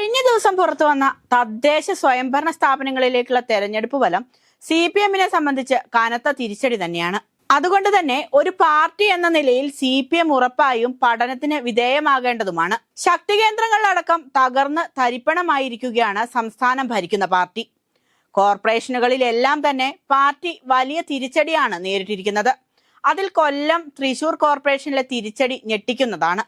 കഴിഞ്ഞ ദിവസം പുറത്തു വന്ന തദ്ദേശ സ്വയംഭരണ സ്ഥാപനങ്ങളിലേക്കുള്ള തെരഞ്ഞെടുപ്പ് ഫലം സി പി എമ്മിനെ സംബന്ധിച്ച് കനത്ത തിരിച്ചടി തന്നെയാണ്. അതുകൊണ്ട് തന്നെ ഒരു പാർട്ടി എന്ന നിലയിൽ സി പി എം ഉറപ്പായും പഠനത്തിന് വിധേയമാകേണ്ടതുമാണ്. ശക്തി കേന്ദ്രങ്ങളിലടക്കം തകർന്ന് തരിപ്പണമായിരിക്കുകയാണ് സംസ്ഥാനം ഭരിക്കുന്ന പാർട്ടി. കോർപ്പറേഷനുകളിലെല്ലാം തന്നെ പാർട്ടി വലിയ തിരിച്ചടിയാണ് നേരിട്ടിരിക്കുന്നത്. അതിൽ കൊല്ലം തൃശൂർ കോർപ്പറേഷനിലെ തിരിച്ചടി ഞെട്ടിക്കുന്നതാണ്.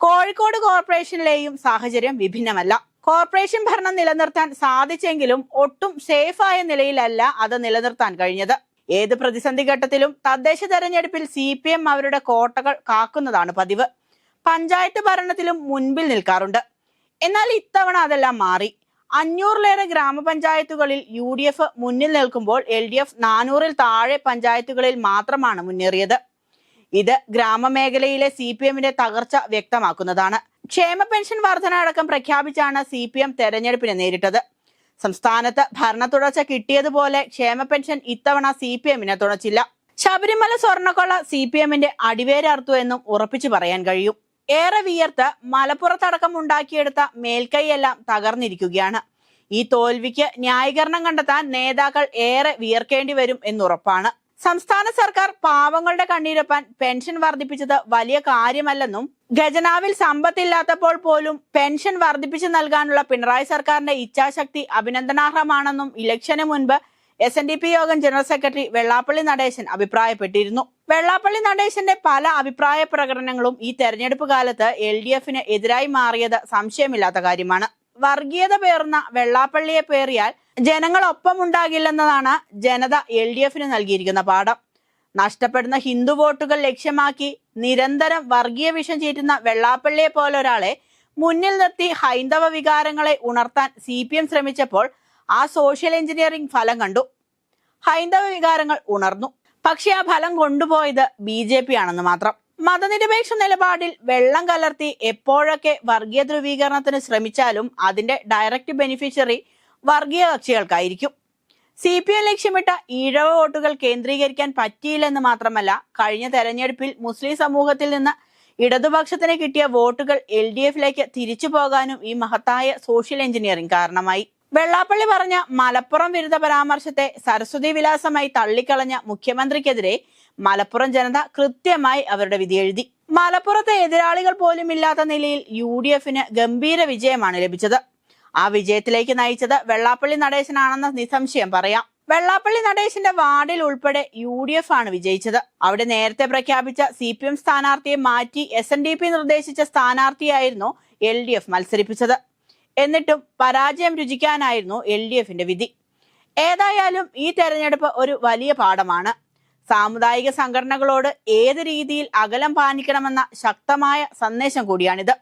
കോഴിക്കോട് കോർപ്പറേഷനിലെയും സാഹചര്യം വിഭിന്നമല്ല. കോർപ്പറേഷൻ ഭരണം നിലനിർത്താൻ സാധിച്ചെങ്കിലും ഒട്ടും സേഫായ നിലയിലല്ല അത് നിലനിർത്താൻ കഴിഞ്ഞത്. ഏത് പ്രതിസന്ധി ഘട്ടത്തിലും തദ്ദേശ തെരഞ്ഞെടുപ്പിൽ സി പി എം അവരുടെ കോട്ടകൾ കാക്കുന്നതാണ് പതിവ്. പഞ്ചായത്ത് ഭരണത്തിലും മുൻപിൽ നിൽക്കാറുണ്ട്. എന്നാൽ ഇത്തവണ അതെല്ലാം മാറി. അഞ്ഞൂറിലേറെ ഗ്രാമപഞ്ചായത്തുകളിൽ യു ഡി എഫ് മുന്നിൽ നിൽക്കുമ്പോൾ എൽ ഡി എഫ് നാനൂറിൽ താഴെ പഞ്ചായത്തുകളിൽ മാത്രമാണ് മുന്നേറിയത്. ഇത് ഗ്രാമമേഖലയിലെ സി പി എമ്മിന്റെ തകർച്ച വ്യക്തമാക്കുന്നതാണ്. ക്ഷേമ പെൻഷൻ വർധന അടക്കം പ്രഖ്യാപിച്ചാണ് സി പി എം തെരഞ്ഞെടുപ്പിനെ നേരിട്ടത്. സംസ്ഥാനത്ത് ഭരണ തുടർച്ച കിട്ടിയതുപോലെ ക്ഷേമ പെൻഷൻ ഇത്തവണ സി പി എമ്മിനെ തുണച്ചില്ല ശബരിമല സ്വർണക്കൊള്ള സി പി എമ്മിന്റെ അടിവേരർത്തു എന്നും ഉറപ്പിച്ചു പറയാൻ കഴിയും. ഏറെ വിയർത്ത് മലപ്പുറത്തടക്കം ഉണ്ടാക്കിയെടുത്ത മേൽക്കൈയെല്ലാം തകർന്നിരിക്കുകയാണ്. ഈ തോൽവിക്ക് ന്യായീകരണം കണ്ടെത്താൻ നേതാക്കൾ ഏറെ വിയർക്കേണ്ടി വരും എന്നുറപ്പാണ്. സംസ്ഥാന സർക്കാർ പാവങ്ങളുടെ കണ്ണീരൊപ്പാൻ പെൻഷൻ വർദ്ധിപ്പിച്ചത് വലിയ കാര്യമല്ലെന്നും ഖജനാവിൽ സമ്പത്തില്ലാത്തപ്പോൾ പോലും പെൻഷൻ വർദ്ധിപ്പിച്ചു നൽകാനുള്ള പിണറായി സർക്കാരിന്റെ ഇച്ഛാശക്തി അഭിനന്ദനാർഹമാണെന്നും ഇലക്ഷന് മുൻപ് എസ് എൻ ഡി പി യോഗം ജനറൽ സെക്രട്ടറി വെള്ളാപ്പള്ളി നടേശൻ അഭിപ്രായപ്പെട്ടിരുന്നു. വെള്ളാപ്പള്ളി നടേശന്റെ പല അഭിപ്രായ പ്രകടനങ്ങളും ഈ തെരഞ്ഞെടുപ്പ് കാലത്ത് എൽ ഡി എഫിന് എതിരായി മാറിയത് സംശയമില്ലാത്ത കാര്യമാണ്. വർഗീയത പേർന്ന വെള്ളാപ്പള്ളിയെ പേറിയാൽ ജനങ്ങൾ ഒപ്പമുണ്ടാകില്ലെന്നതാണ് ജനത എൽ ഡി എഫിന് നൽകിയിരിക്കുന്ന പാഠം. നഷ്ടപ്പെടുന്ന ഹിന്ദു വോട്ടുകൾ ലക്ഷ്യമാക്കി നിരന്തരം വർഗീയ വിഷം ചീറ്റുന്ന വെള്ളാപ്പള്ളിയെ പോലെ ഒരാളെ മുന്നിൽ നിർത്തി ഹൈന്ദവ വികാരങ്ങളെ ഉണർത്താൻ സി പി എം ശ്രമിച്ചപ്പോൾ ആ സോഷ്യൽ എഞ്ചിനീയറിംഗ് ഫലം കണ്ടു. ഹൈന്ദവ വികാരങ്ങൾ ഉണർന്നു. പക്ഷെ ആ ഫലം കൊണ്ടുപോയത് ബി ജെ പി ആണെന്ന് മാത്രം. മതനിരപേക്ഷ നിലപാടിൽ വെള്ളം കലർത്തി എപ്പോഴൊക്കെ വർഗീയ ധ്രുവീകരണത്തിന് ശ്രമിച്ചാലും അതിന്റെ ഡയറക്റ്റ് ബെനിഫിഷ്യറി വർഗീയ കക്ഷികൾക്കായിരിക്കും. സി പി എം ലക്ഷ്യമിട്ട ഈഴവ വോട്ടുകൾ കേന്ദ്രീകരിക്കാൻ പറ്റിയില്ലെന്ന് മാത്രമല്ല കഴിഞ്ഞ തെരഞ്ഞെടുപ്പിൽ മുസ്ലിം സമൂഹത്തിൽ നിന്ന് ഇടതുപക്ഷത്തിന് കിട്ടിയ വോട്ടുകൾ എൽ ഡി എഫിലേക്ക് തിരിച്ചു പോകാനും ഈ മഹത്തായ സോഷ്യൽ എഞ്ചിനീയറിംഗ് കാരണമായി. വെള്ളാപ്പള്ളി പറഞ്ഞ മലപ്പുറം വിരുദ്ധ പരാമർശത്തെ സരസ്വതി വിലാസമായി തള്ളിക്കളഞ്ഞ മുഖ്യമന്ത്രിക്കെതിരെ മലപ്പുറം ജനത കൃത്യമായി അവരുടെ വിധി എഴുതി. മലപ്പുറത്തെ എതിരാളികൾ പോലും ഇല്ലാത്ത നിലയിൽ യു ഡി എഫിന് ഗംഭീര വിജയമാണ് ലഭിച്ചത്. ആ വിജയത്തിലേക്ക് നയിച്ചത് വെള്ളാപ്പള്ളി നടേശനാണെന്ന് നിസ്സംശയം പറയാം. വെള്ളാപ്പള്ളി നടേശന്റെ വാർഡിൽ ഉൾപ്പെടെ യു ഡി എഫ് ആണ് വിജയിച്ചത്. അവിടെ നേരത്തെ പ്രഖ്യാപിച്ച സി പി എം സ്ഥാനാർത്ഥിയെ മാറ്റി എസ് എൻ ഡി പി നിർദ്ദേശിച്ച സ്ഥാനാർത്ഥിയായിരുന്നു എൽ ഡി എഫ് മത്സരിപ്പിച്ചത്. എന്നിട്ടും പരാജയം രുചിക്കാനായിരുന്നു എൽ ഡി എഫിന്റെ വിധി. ഏതായാലും ഈ തെരഞ്ഞെടുപ്പ് ഒരു വലിയ പാഠമാണ്. സാമുദായിക സംഘടനകളോട് ഏത് രീതിയിൽ അകലം പാലിക്കണമെന്ന ശക്തമായ സന്ദേശം കൂടിയാണിത്.